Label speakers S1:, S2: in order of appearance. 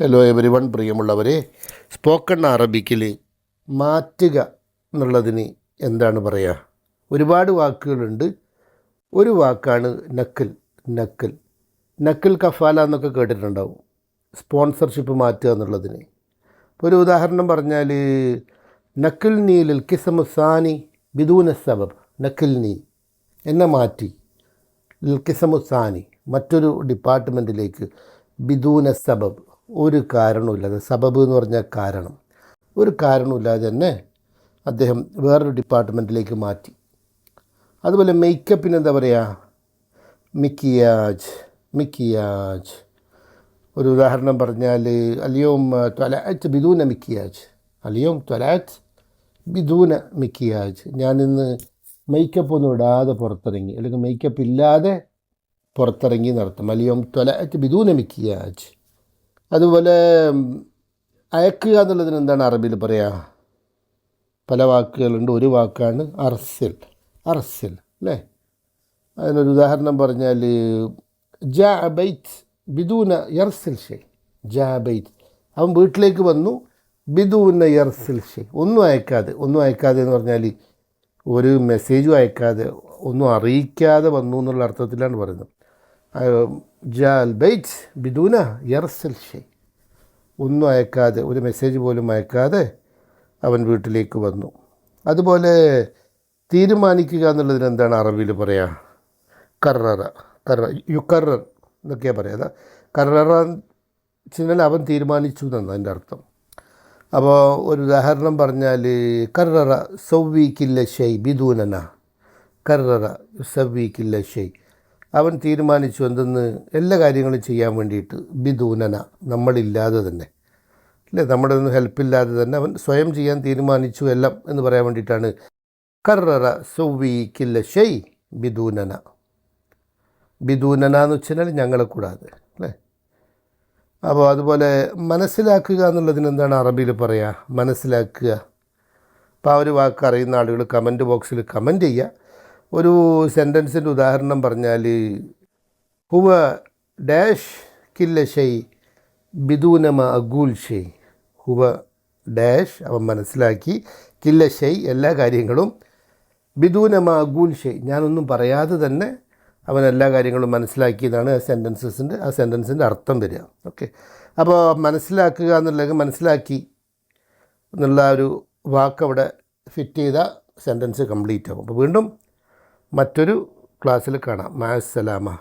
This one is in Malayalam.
S1: ഹലോ എവരി വൺ പ്രിയമുള്ളവരെ സ്പോക്കൺ അറബിക്കിൽ മാറ്റുക എന്നുള്ളതിന് എന്താണ് പറയുക ഒരുപാട് വാക്കുകളുണ്ട്. ഒരു വാക്കാണ് നക്കൽ നക്കൽ നക്കൽ കഫാല എന്നൊക്കെ കേട്ടിട്ടുണ്ടാവും. സ്പോൺസർഷിപ്പ് മാറ്റുക എന്നുള്ളതിന്. ഇപ്പോൾ ഒരു ഉദാഹരണം പറഞ്ഞാൽ നക്കൽ നീലിൽ കിസമു സാനി ബിദൂന സബബ്. നക്കൽ നീ എന്നെ മാറ്റി. ലിൽക്കിസമുസാനി മറ്റൊരു ഡിപ്പാർട്ട്മെന്റിലേക്ക് ബിദൂന സബബ്. ഒരു കാരണവുമില്ലാതെ സബബ് എന്ന് പറഞ്ഞാൽ കാരണം. ഒരു കാരണവുമില്ലാതെ തന്നെ അദ്ദേഹം വേറൊരു ഡിപ്പാർട്ട്മെന്റിലേക്ക് മാറ്റി. അതുപോലെ മേക്കപ്പിന് എന്താ പറയുക മിക്കിയാജ് മിക്കിയാജ്. ഒരു ഉദാഹരണം പറഞ്ഞാൽ അലിയോം ത്വലാറ്റ് ബിദൂന മിക്കിയാജ്. അലിയോം ത്വലാറ്റ് ബിദൂന മിക്കിയാജ്. ഞാനിന്ന് മേക്കപ്പ് ഒന്നും ഇടാതെ പുറത്തിറങ്ങി അല്ലെങ്കിൽ മേക്കപ്പ് ഇല്ലാതെ പുറത്തിറങ്ങി നടത്തും. അലിയോം ത്വലാറ്റ് ബിദൂന മിക്കിയാജ്. അതുപോലെ അയക്കുക എന്നുള്ളതിന് എന്താണ് അറബിയിൽ പറയുക പല വാക്കുകളുണ്ട്. ഒരു വാക്കാണ് അർസിൽ. അർസിൽ അല്ലേ? അതിനൊരു ഉദാഹരണം പറഞ്ഞാൽ ജാ ബിദൂന യർസിൽ ഷെയ് ജാ അവൻ വീട്ടിലേക്ക് വന്നു ബിദൂന യർസിൽ ഷെയ് ഒന്നും അയക്കാതെ ഒന്നും അയക്കാതെ എന്ന് പറഞ്ഞാൽ ഒരു മെസ്സേജും അയക്കാതെ ഒന്നും അറിയിക്കാതെ വന്നു എന്നുള്ള അർത്ഥത്തിലാണ് പറയുന്നത്. ജാൽ ബൈറ്റ് ബിദൂന യർസൽ ഷെയ് ഒന്നും അയക്കാതെ ഒരു മെസ്സേജ് പോലും അയക്കാതെ അവൻ വീട്ടിലേക്ക് വന്നു. അതുപോലെ തീരുമാനിക്കുക എന്നുള്ളതിന് എന്താണ് അറബിയിൽ പറയുക കററ കറ യുക്കറർ എന്നൊക്കെയാണ് പറയുക കററ വെച്ചാൽ അവൻ തീരുമാനിച്ചു എന്നാണ് അതിന്റെ അർത്ഥം. അപ്പോൾ ഒരു ഉദാഹരണം പറഞ്ഞാൽ കററ സൗവീക്കില്ല ഷെയ് ബിദൂനന. കററ സൗവീക്കില്ല ഷെയ് അവൻ തീരുമാനിച്ചു എന്തെന്ന് എല്ലാ കാര്യങ്ങളും ചെയ്യാൻ വേണ്ടിയിട്ട് ബിദൂനന നമ്മളില്ലാതെ തന്നെ. അല്ലേ? നമ്മുടെ ഒന്നും ഹെൽപ്പില്ലാതെ തന്നെ അവൻ സ്വയം ചെയ്യാൻ തീരുമാനിച്ചു എല്ലാം എന്ന് പറയാൻ വേണ്ടിയിട്ടാണ്. കററ കില്ല ഷെയ് ബിദൂനന ബിദൂനന എന്ന് വെച്ചാൽ ഞങ്ങളെ കൂടാതെ. അല്ലേ? അപ്പോൾ അതുപോലെ മനസ്സിലാക്കുക എന്നുള്ളതിന് എന്താണ് അറബിയിൽ പറയുക മനസ്സിലാക്കുക. അപ്പോൾ ആ ഒരു വാക്ക് അറിയുന്ന ആളുകൾ കമന്റ് ബോക്സിൽ കമന്റ് ചെയ്യുക. ഒരു സെന്റൻസിന്റെ ഉദാഹരണം പറഞ്ഞാൽ ഹുവ ഡാഷ് കില്ല ഷെയ് ബിദൂനമ അഗൂൽ ഷെയ് ഹുവ ഡാഷ് അവൻ മനസ്സിലാക്കി കില്ല ഷെയ് എല്ലാ കാര്യങ്ങളും ബിദൂനമ അഗൂൽ ഷെയ് ഞാനൊന്നും പറയാതെ തന്നെ അവൻ എല്ലാ കാര്യങ്ങളും മനസ്സിലാക്കിയതാണ് ആ സെന്റൻസസിന്റെ ആ സെന്റൻസിന്റെ അർത്ഥം വരിക. ഓക്കെ അപ്പോൾ മനസ്സിലാക്കുക എന്നുള്ളത് മനസ്സിലാക്കി എന്നുള്ള ഒരു വാക്ക് അവിടെ ഫിറ്റ് ചെയ്ത സെന്റൻസ് കംപ്ലീറ്റ് ആകും അപ്പോൾ വീണ്ടും മറ്റൊരു ക്ലാസ്സിൽ കാണാം. മാസലാമ